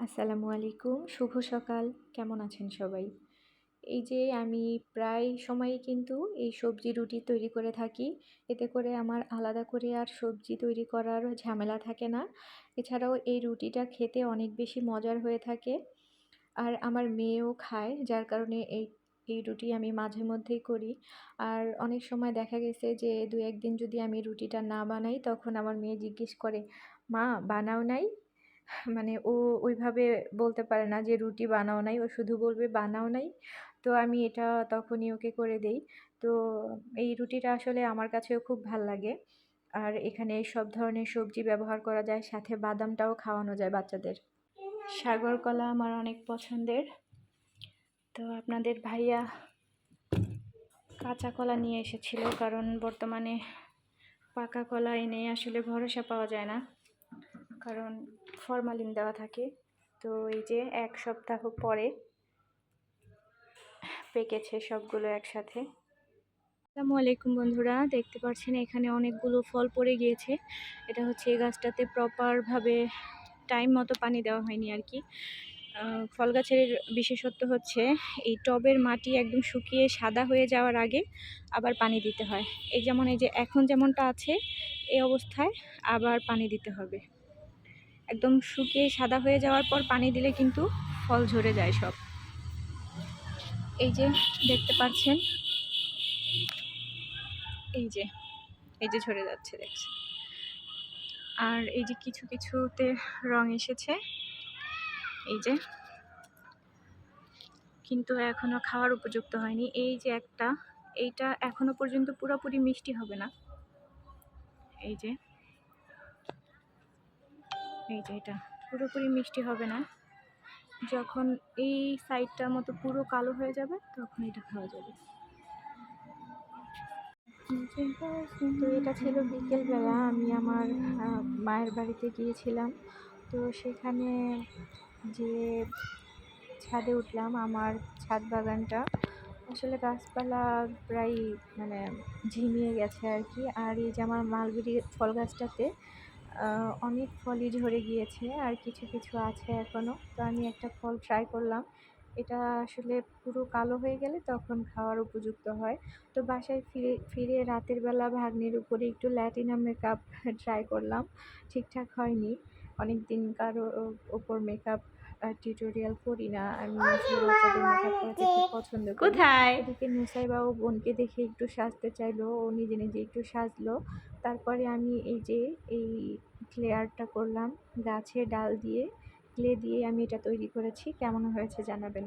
আসসালামু আলাইকুম, শুভ সকাল। কেমন আছেন সবাই? এই যে আমি প্রায় সময়ই কিন্তু এই সবজি রুটি তৈরি করে থাকি। এতে করে আমার আলাদা করে আর সবজি তৈরি করার ঝামেলা থাকে না। এছাড়াও এই রুটিটা খেতে অনেক বেশি মজার হয়ে থাকে। আর আমার মেয়েও খায়, যার কারণে এই এই রুটি আমি মাঝে মধ্যেই করি। আর অনেক সময় দেখা গেছে যে দু একদিন যদি আমি রুটিটা না বানাই, তখন আমার মেয়ে জিজ্ঞেস করে, মা, বানাও নাই? মানে ও ওইভাবে বলতে পারে না যে রুটি বানাও নাই, ও শুধু বলবে বানাও নাই। তো আমি এটা তখনই ওকে করে দেই। তো এই রুটিটা আসলে আমার কাছেও খুব ভালো লাগে। আর এখানে সব ধরনের সবজি ব্যবহার করা যায়, সাথে বাদামটাও খাওয়ানো যায় বাচ্চাদের। সাগর কলা আমার অনেক পছন্দের। তো আপনাদের ভাইয়া কাঁচা কলা নিয়ে এসেছিল, কারণ বর্তমানে পাকা কলা এনে আসলে ভরসা পাওয়া যায় না। কারণ ফরমালিন দেওয়া থাকে। তো এই যে এক সপ্তাহ পরে পেকেছে সবগুলো একসাথে। আসসালামু আলাইকুম বন্ধুরা, দেখতে পাচ্ছেন এখানে অনেকগুলো ফল পড়ে গিয়েছে। এটা হচ্ছে এই গাছটাতে প্রপারভাবে টাইম মতো পানি দেওয়া হয়নি আর কি। ফল গাছের বিশেষত্ব হচ্ছে এই টবের মাটি একদম শুকিয়ে সাদা হয়ে যাওয়ার আগে আবার পানি দিতে হয়। এই যেমন এই যে এখন যেমনটা আছে, এই অবস্থায় আবার পানি দিতে হবে। একদম শুকিয়ে সাদা হয়ে যাওয়ার পর পানি দিলে কিন্তু ফল ঝরে যায় সব। এই যে দেখতে পাচ্ছেন, এই যে এই যে ঝরে যাচ্ছে দেখছেন। আর এই যে কিছু কিছুতে রং এসেছে, এই যে, কিন্তু এখনও খাওয়ার উপযুক্ত হয়নি। এই যে একটা, এইটা এখনও পর্যন্ত পুরোপুরি মিষ্টি হবে না। এই যে এই যে এটা। পুরোপুরি মিষ্টি হবে না। যখন এই সাইডটার মতো পুরো কালো হয়ে যাবে, তখন এটা খাওয়া যাবে। তো এটা ছিল বিকেলবেলা। আমি আমার মায়ের বাড়িতে গিয়েছিলাম। তো সেখানে যে ছাদে উঠলাম, আমার ছাদ বাগানটা। আসলে গাছপালা প্রায় মানে ঝিমিয়ে গেছে আর কি। আর এই যে আমার মালবেরি ফল গাছটাতে অনেক ফলই ঝরে গিয়েছে আর কিছু কিছু আছে এখনও তো আমি একটা ফল ট্রাই করলাম। এটা আসলে পুরো কালো হয়ে গেলে তখন খাওয়ার উপযুক্ত হয়। তো বাসায় ফিরে ফিরে রাতের বেলা ভাগ্নির উপরে একটু ল্যাটিনা মেকআপ ট্রাই করলাম। ঠিকঠাক হয়নি। অনেক দিন কারও ওপর মেকআপ টিউটোরিয়াল করি না। আমি বাচ্চাদের মেকআপ করতে খুব পছন্দ করি। কোথায়? এদিকে নুসাই বাবু বোনকে দেখে একটু সাজতে চাইলো। ও নিজে নিজে একটু সাজলো। তারপরে আমি এই যে এই ক্লেয়ারটা আর্টটা করলাম গাছে ডাল দিয়ে। ক্লে দিয়ে আমি এটা তৈরি করেছি। কেমন হয়েছে জানাবেন?